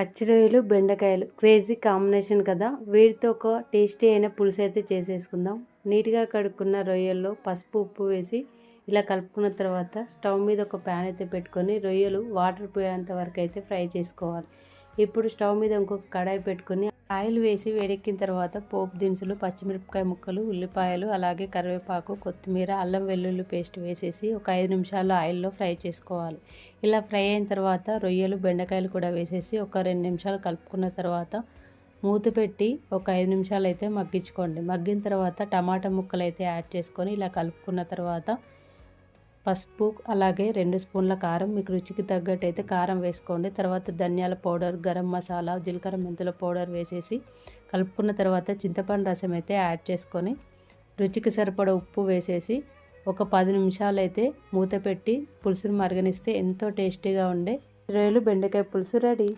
పచ్చి రొయ్యలు బెండకాయలు. క్రేజీ కాంబినేషన్ కదా. వీటితో ఒక టేస్టీ అయిన పులుసు అయితే చేసేసుకుందాం. నీట్గా కడుక్కున్న రొయ్యల్లో పసుపు ఉప్పు వేసి ఇలా కలుపుకున్న తర్వాత స్టవ్ మీద ఒక ప్యాన్ అయితే పెట్టుకొని రొయ్యలు వాటర్ పోయేంత వరకు అయితే ఫ్రై చేసుకోవాలి. ఇప్పుడు స్టవ్ మీద ఇంకొక కడాయి పెట్టుకొని ఆయిల్ వేసి వేడెక్కిన తర్వాత పోపు దినుసులు పచ్చిమిరపకాయ ముక్కలు ఉల్లిపాయలు అలాగే కరివేపాకు కొత్తిమీర అల్లం వెల్లుల్లి పేస్ట్ వేసేసి ఒక ఐదు నిమిషాలు ఆయిల్లో ఫ్రై చేసుకోవాలి. ఇలా ఫ్రై అయిన తర్వాత రొయ్యలు బెండకాయలు కూడా వేసేసి ఒక రెండు నిమిషాలు కలుపుకున్న తర్వాత మూత పెట్టి ఒక ఐదు నిమిషాలు అయితే మగ్గించుకోండి. మగ్గిన తర్వాత టమాటా ముక్కలు అయితే యాడ్ చేసుకొని ఇలా కలుపుకున్న తర్వాత పసుపు అలాగే రెండు స్పూన్ల కారం. మీకు రుచికి తగ్గట్టు అయితే కారం వేసుకోండి. తర్వాత ధనియాల పౌడర్ గరం మసాలా జీలకర్ర మెంతుల పౌడర్ వేసేసి కలుపుకున్న తర్వాత చింతపండు రసం అయితే యాడ్ చేసుకొని రుచికి సరిపడ ఉప్పు వేసేసి ఒక పది నిమిషాలు అయితే మూత పెట్టి పులుసును మరగనిస్తే ఎంతో టేస్టీగా ఉండే. రొయ్యలు బెండకాయ పులుసు రెడీ.